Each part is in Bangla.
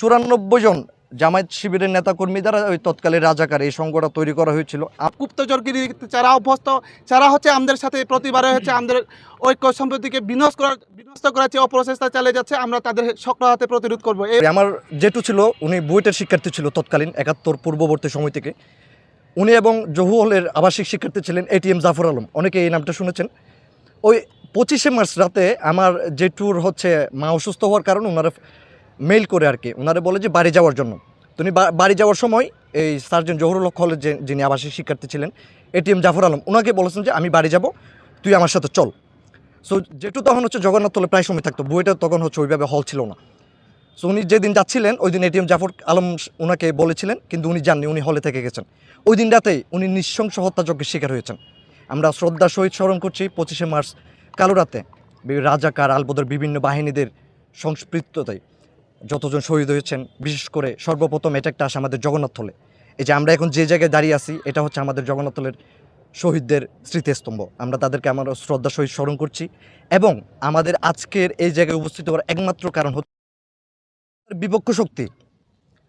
চুরানব্বই জন জামায়াত শিবিরের নেতাকর্মী দ্বারা ওই তৎকালীন রাজাকার এই সংঘটা তৈরি করা হয়েছিল। গুপ্তচরগিরি যারা অভ্যস্ত যারা হচ্ছে আমাদের সাথে প্রতিবারে হচ্ছে আমাদের ঐক্য সম্প্রতিকে বিনষ্ট করার বিনষ্ট করার যে অপপ্রচেষ্টা চালিয়ে যাচ্ছে আমরা তাদের শক্ত হাতে প্রতিরোধ করব। আমার জেঠু ছিল উনি বুয়েটের শিক্ষার্থী ছিল তৎকালীন একাত্তর পূর্ববর্তী সময় থেকে। উনি এবং জহু হলের আবাসিক শিক্ষার্থী ছিলেন এটিএম জাফর আলম। অনেকে এই নামটা শুনেছেন। ওই পঁচিশে মার্চ রাতে আমার জেঠুর হচ্ছে মা অসুস্থ হওয়ার কারণে ওনারা মেইল করে আর কি। ওনারা বলে যে বাড়ি যাওয়ার জন্য। তো উনি বা- বাড়ি যাওয়ার সময় এই সার্জন জহুরুল যে, যিনি আবাসিক শিক্ষার্থী ছিলেন এটিএম জাফর আলম ওনাকে বলেছেন যে আমি বাড়ি যাব, তুই আমার সাথে চল। সো যেটু তখন হচ্ছে জগন্নাথ তলে প্রায় সময় থাকতো, বইটা তখন হচ্ছে ওইভাবে হল ছিল না। সো উনি যেদিন যাচ্ছিলেন, ওই দিন এটিএম জাফর আলম ওনাকে বলেছিলেন, কিন্তু উনি জাননি উনি হলে থেকে গেছেন। ওই দিন রাতেই উনি নৃশংস হত্যাযজ্ঞের শিকার হয়েছেন। আমরা শ্রদ্ধা সহিত স্মরণ করছি, পঁচিশে মার্চ, কালো রাতে রাজাকার আলবদর বিভিন্ন বাহিনীদের সংস্পৃক্ততায় যতজন শহীদ হয়েছেন, বিশেষ করে সর্বপ্রথম এটা একটা আসে আমাদের জগন্নাথ থলে। এই যে আমরা এখন যে জায়গায় দাঁড়িয়ে আছি, এটা হচ্ছে আমাদের জগন্নাথ থলের শহীদদের স্মৃতিস্তম্ভ। আমরা তাদেরকে আমার শ্রদ্ধা সহিত স্মরণ করছি এবং আমাদের আজকের এই জায়গায় উপস্থিত হওয়ার একমাত্র কারণ হচ্ছে বিপক্ষ শক্তি।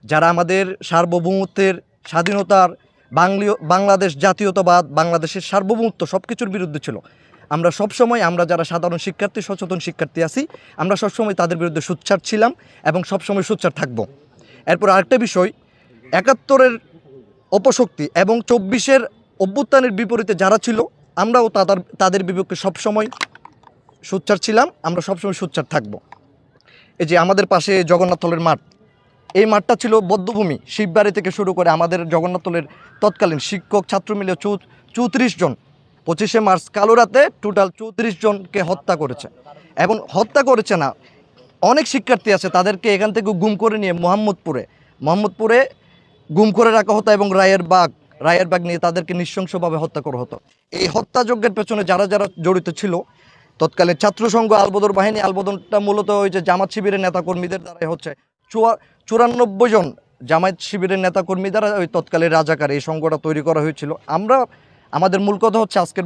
যারা আমাদের সার্বভৌমত্বের স্বাধীনতার বাংলীয়, বাংলাদেশ জাতীয়তাবাদ, বাংলাদেশের সার্বভৌমত্ব সব কিছুর বিরুদ্ধে ছিল আমরা সবসময়, আমরা যারা সাধারণ শিক্ষার্থী, সচেতন শিক্ষার্থী আছি, আমরা সবসময় তাদের বিরুদ্ধে সুচ্ছার ছিলাম এবং সবসময় সোচ্চার থাকব। এরপর আরেকটা বিষয়, একাত্তরের অপশক্তি এবং চব্বিশের অভ্যুত্থানের বিপরীতে যারা ছিল, আমরাও তাদের তাদের বিপক্ষে সবসময় সোচ্চার ছিলাম, আমরা সবসময় সোচ্চার থাকব। এই যে আমাদের পাশে জগন্নাথলের মাঠ, এই মাঠটা ছিল বদ্ধভূমি। শিববাড়ি থেকে শুরু করে আমাদের জগন্নাথলের তৎকালীন শিক্ষক ছাত্র মিলে চৌ চৌত্রিশ জন পঁচিশে মার্চ, কালো রাতে টোটাল চৌত্রিশ জনকে হত্যা করেছে। এবং হত্যা করেছে না, অনেক শিক্ষার্থী আছে তাদেরকে এখান থেকে গুম করে নিয়ে মোহাম্মদপুরে। মোহাম্মদপুরে গুম করে রাখা হতো এবং রায়ের বাঘ, রায়ের বাগ নিয়ে তাদেরকে নৃশংসভাবে হত্যা করা হতো। এই হত্যাযজ্ঞের পেছনে যারা যারা জড়িত ছিল, তৎকালে ছাত্র সংঘ আলবদর বাহিনী আলবদনটা মূলত ওই যে জামাত শিবিরের নেতাকর্মীদের দ্বারাই হচ্ছে। চুয়া- চুরানব্বই জন জামায়াত শিবিরের নেতাকর্মী দ্বারা ওই তৎকালীন রাজাকার এই সংঘটা তৈরি করা হয়েছিল। আমরা আমাদের মূল কথা হচ্ছে আজকের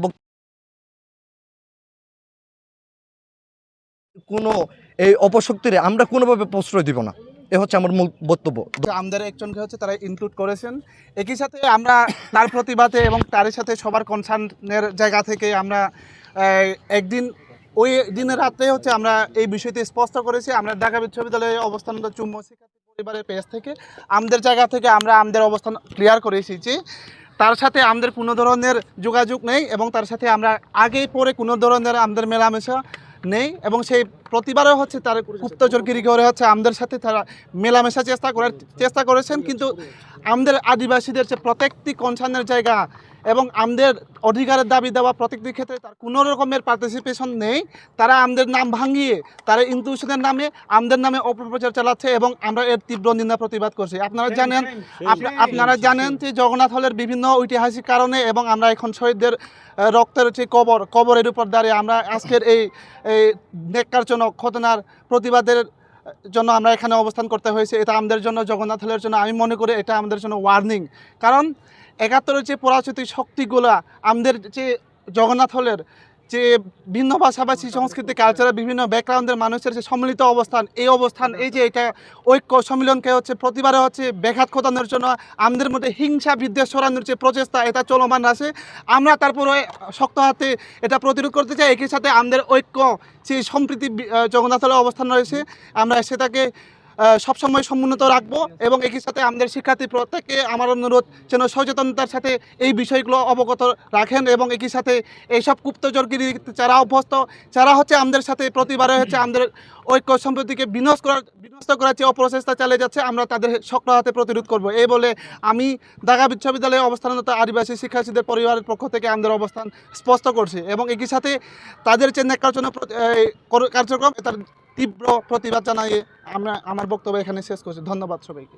কোনো এই অপশক্তিরে আমরা কোনোভাবে প্রশ্রয় দিব না। এ হচ্ছে আমার মূল বক্তব্য। আমাদের একজনকে হচ্ছে তারা ইনক্লুড করেছেন। একই সাথে আমরা তার প্রতিবাদে এবং তার সাথে সবার কনসার্নের জায়গা থেকে আমরা একদিন, ওই দিনের রাতে হচ্ছে আমরা এই বিষয়টি স্পষ্ট করেছি। আমরা ঢাকা বিশ্ববিদ্যালয়ে অবস্থানরত চুম্ব শিক্ষার্থী পরিবারের পেজ থেকে আমাদের জায়গা থেকে আমরা আমাদের অবস্থান ক্লিয়ার করে এসেছি। তার সাথে আমাদের কোনো ধরনের যোগাযোগ নেই এবং তার সাথে আমরা আগে পরে কোনো ধরনের আমাদের মেলামেশা নেই এবং সেই প্রতিবারও হচ্ছে তার গুপ্তচরগিরি করে হচ্ছে আমাদের সাথে তারা মেলামেশা চেষ্টা করার চেষ্টা করেছেন কিন্তু আমাদের আদিবাসীদের যে প্রত্যেকটি কনসার্নের জায়গা এবং আমাদের অধিকারের দাবি দেওয়া প্রত্যেকটি ক্ষেত্রে তার কোনো রকমের পার্টিসিপেশন নেই। তারা আমাদের নাম ভাঙিয়ে তারা ইনক্লুশনের নামে আমাদের নামে অপপ্রচার চালাচ্ছে এবং আমরা এর তীব্র নিন্দা প্রতিবাদ করছি। আপনারা জানেন আপনা- আপনারা জানেন যে জগন্নাথ হলের বিভিন্ন ঐতিহাসিক কারণে এবং আমরা এখন শহীদদের রক্তের যে কবর কবরের উপর দাঁড়িয়ে আমরা আজকের এই এই নেককারজনক ঘটনার প্রতিবাদের জন্য আমরা এখানে অবস্থান করতে হয়েছে। এটা আমাদের জন্য, জগন্নাথ হলের জন্য। আমি মনে করি এটা আমাদের জন্য ওয়ার্নিং কারণ একাত্তরের যে পরাচিত শক্তিগুলা, আমাদের যে জগন্নাথ হলের যে ভিন্ন ভাষাভাষী সংস্কৃতি কালচারের বিভিন্ন ব্যাকগ্রাউন্ডের মানুষের যে সম্মিলিত অবস্থান, এই অবস্থান, এই যে এটা ঐক্য সম্মিলনকে হচ্ছে প্রতিবারে হচ্ছে ব্যাঘাত ঘটানোর জন্য আমাদের মধ্যে হিংসা বিদ্বেষ সরানোর যে প্রচেষ্টা, এটা চলমান আছে। আমরা তারপরে শক্ত হাতে এটা প্রতিরোধ করতে চাই। একই সাথে আমাদের ঐক্য যে সম্প্রীতি জগন্নাথলের অবস্থান রয়েছে। আমরা সেটাকে সবসময় সমুন্নত রাখব এবং একই সাথে আমাদের শিক্ষার্থী প্রত্যেককে আমার অনুরোধ যেন সচেতনতার সাথে এই বিষয়গুলো অবগত রাখেন এবং একই সাথে এইসব গুপ্তচরগিরি যারা অভ্যস্ত, যারা হচ্ছে আমাদের সাথে প্রতিবারে হচ্ছে আমাদের ঐক্য সম্প্রতিকে বিনষ্ট করার বিনষ্ট করার যে অপপ্রচেষ্টা চালিয়ে যাচ্ছে, আমরা তাদের শক্ত হাতে প্রতিরোধ করব। এই বলে আমি ঢাকা বিশ্ববিদ্যালয়ে অবস্থানরত আদিবাসী শিক্ষার্থীদের পরিবারের পক্ষ থেকে আমাদের অবস্থান স্পষ্ট করছি এবং একই সাথে তাদের যে প্রতি- কার্যক্রম, তার তীব্র প্রতিবাদ জানিয়ে আমরা আমার বক্তব্য এখানে শেষ করছি। ধন্যবাদ সবাইকে।